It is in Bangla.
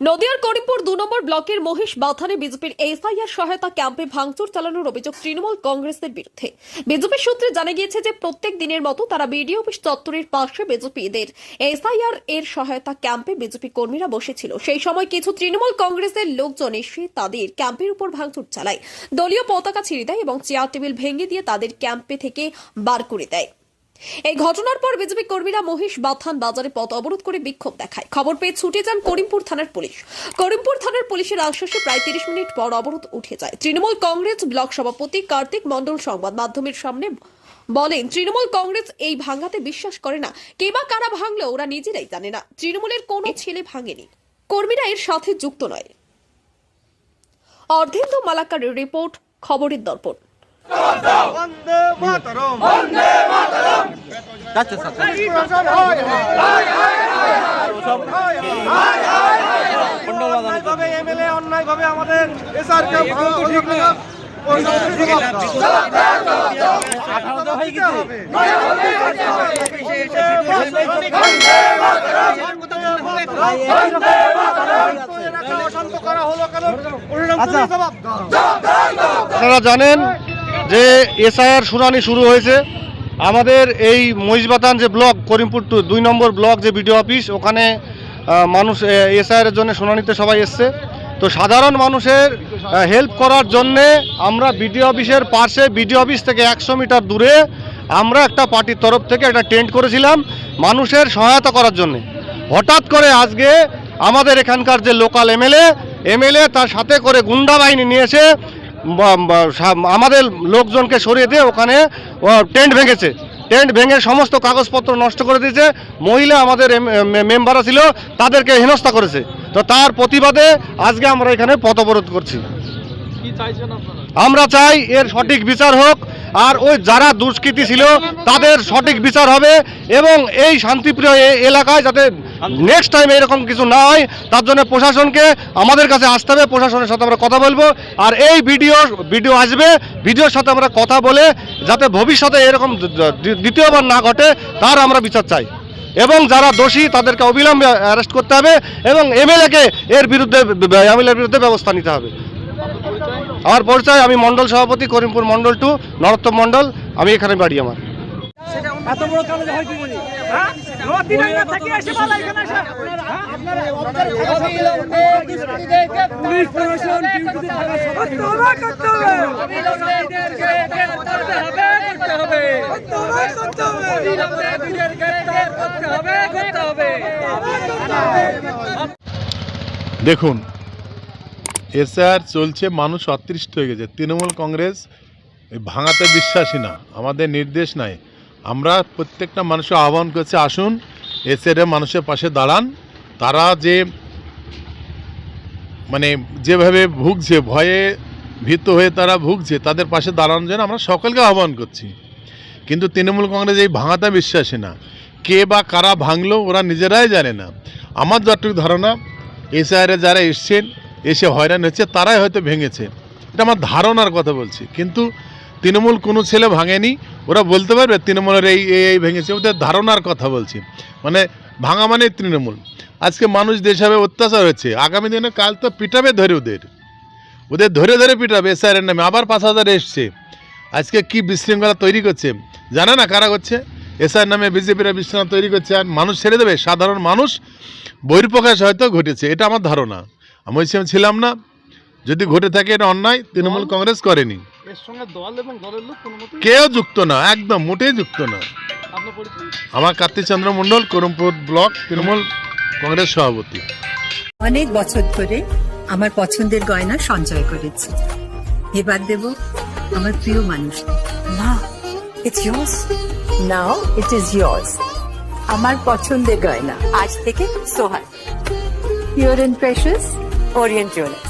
নদিয়ার করিমপুর দু নম্বর ব্লকের মহেশ বাথানে বিজেপির এসআইআর সহায়তা ক্যাম্পে ভাঙচুর চালানোর অভিযোগ তৃণমূল কংগ্রেসের বিরুদ্ধে। বিজেপির সূত্রে জানা গিয়েছে যে প্রত্যেক দিনের মতো তারা বিডিও অফিস চত্বরের পাশে বিজেপিদের এসআইআর এর সহায়তা ক্যাম্পে বিজেপি কর্মীরা বসেছিল। সেই সময় কিছু তৃণমূল কংগ্রেসের লোকজন এসে তাদের ক্যাম্পের উপর ভাঙচুর চালায়। দলীয় পতাকা ছিঁড়ে দেয় এবং চেয়ার টেবিল ভেঙে দিয়ে তাদের ক্যাম্পে থেকে বার করে দেয়। এই ঘটনার পর বিজেপি কর্মীরা মহিষ বাথান বাজারে পথ অবরোধ করে বিক্ষোভ দেখায়। খবর পেয়ে ছুটে যান করিমপুর থানার পুলিশ। করিমপুর থানার পুলিশের আশ্বাসে প্রায় তিরিশ মিনিট পর অবরোধ উঠে যায়। তৃণমূল কংগ্রেস ব্লক সভাপতি কার্তিক মণ্ডল সংবাদ মাধ্যমের সামনে বলেন, তৃণমূল কংগ্রেস এই ভাঙাতে বিশ্বাস করে না। কে বা কারা ভাঙলো ওরা নিজেরাই জানে না। তৃণমূলের কোনো ছেলে ভাঙেনি। কর্মীরা এর সাথে যুক্ত নয়। অর্ধেন্দু মালাকারের রিপোর্ট, খবরের দর্পণ। বন্দে মাতরম। যাচ্ছে স্যার। প্রশাসন হয় অন্যায় ভাবে এমএলএ অন্যায় আমাদের এসআর কে ঠিক না। গেছে? অশান্ত করা হলো কেন? পরিণাম আচ্ছা। আপনারা জানেন যে এসআইআর শুনানি শুরু হয়েছে, আমাদের এই মহিষবাতান যে ব্লক, করিমপুর টু, দুই নম্বর ব্লক যে বিডিও অফিস, ওখানে মানুষ এসআইআর জন্য শুনানিতে সবাই এসছে। তো সাধারণ মানুষের হেল্প করার জন্যে আমরা বিডিও অফিসের পাশে, বিডিও অফিস থেকে একশো মিটার দূরে আমরা একটা পার্টির তরফ থেকে একটা টেন্ট করেছিলাম মানুষের সহায়তা করার জন্যে। হঠাৎ করে আজকে আমাদের এখানকার যে লোকাল এমএলএ এমএলএ তার সাথে করে গুন্ডা বাহিনী নিয়ে এসে বা- বা- সা- আমাদের লোকজনকে সরিয়ে দিয়ে ওখানে টেন্ট ভেঙেছে। টেন্ট ভেঙে সমস্ত কাগজপত্র নষ্ট করে দিয়েছে। মহিলা আমাদের মেম্বাররা ছিল তাদেরকে হেনস্থা করেছে। তো তার প্রতিবাদে আজকে আমরা এখানে পথ অবরোধ করছি আমরা চাই এর সঠিক বিচার হোক আর ওই যারা দুষ্কৃতী ছিল তাদের সঠিক বিচার হবে এবং এই শান্তিপ্রিয় এলাকায় যাতে নেক্সট টাইম এরকম কিছু না হয়, তার জন্য প্রশাসনকে আমাদের কাছে আসতে হবে, প্রশাসনের সাথে আমরা কথা বলব। আর এই ভিডিও ভিডিও আসবে ভিডিওর সাথে আমরা কথা বলে, যাতে ভবিষ্যতে এরকম দ্বিতীয়বার না ঘটে, তার আমরা বিচার চাই। এবং যারা দোষী, তাদেরকে অবিলম্বে অ্যারেস্ট করতে হবে, এবং এমএলএকে এর বিরুদ্ধে, এমএলএর বিরুদ্ধে ব্যবস্থা নিতে হবে। আমার পরিচয়, আমি মন্ডল সভাপতি, করিমপুর মন্ডল টু নরোত্তম মন্ডল আমি এখানে বাড়ি আমার। এত বড় কালো হয় কি করে পুলিশ প্রশাসন ডিউটিতে থাকা সত্ত্বেও দেখুন এসআর চলছে মানুষ অতৃষ্ট হয়ে গেছে। তৃণমূল কংগ্রেস এই ভাঙাতে বিশ্বাসী না আমাদের নির্দেশ নাই। আমরা প্রত্যেকটা মানুষকে আহ্বান করছি, আসুন এসআর মানুষের পাশে দাঁড়ান। তারা যে মানে যেভাবে ভুগছে, ভয়ে ভীত হয়ে তারা ভুগছে, তাদের পাশে দাঁড়ানোর জন্য আমরা সকলকে আহ্বান করছি। কিন্তু তৃণমূল কংগ্রেস এই ভাঙাতে বিশ্বাসী না। কে বা কারা ভাঙলো, ওরা নিজেরাই জানে না। আমার যতটুকু ধারণা, এসআইআরে যারা এসছেন, এসে হয়রান হচ্ছে, তারাই হয়তো ভেঙেছে। এটা আমার ধারণার কথা বলছি। কিন্তু তৃণমূল কোনো ছেলে ভাঙেনি ওরা বলতে পারবে তৃণমূলের এই এই এই ভেঙেছে ওদের ধারণার কথা বলছি। মানে ভাঙা মানে তৃণমূল। আজকে মানুষ দেশভাবে অত্যাচার হচ্ছে। আগামী দিনে কাল তো পিটাবে ধরে ওদের। ওদের ধরে ধরে পিটাবে এসআইআরের নামে। আবার পাঁচ হাজার এসছে। আজকে কি বিশৃঙ্খলা তৈরি করছে? জানে না কারা করছে? এসআর নামে বিজেপিরা বিশৃঙ্খলা তৈরি করছে আর মানুষ ছেড়ে দেবে? সাধারণ মানুষ বহির্প্রকাশ হয়তো ঘটেছে এটা আমার ধারণা। আমি ছিলাম না। যদি ঘটে থাকে এটা অন্যায় তৃণমূল কংগ্রেস করেনি। এর সঙ্গে দল এবং দলের লোক কোনো মতে কেউ যুক্ত না একদম মোটেই যুক্ত না। আপনার পরিচয়? আমার কার্তিক চন্দ্র মণ্ডল করমপুর ব্লক তৃণমূল কংগ্রেস সভাপতি। অনেক বছর ধরে আমার পছন্দের গয়না সঞ্চয় করেছি। এবার দেব আমার প্রিয় মানুষ। না it's yours. Now it is yours. আমার পছন্দের গয়না। আজ থেকে সোহার pure and precious Orient jewellers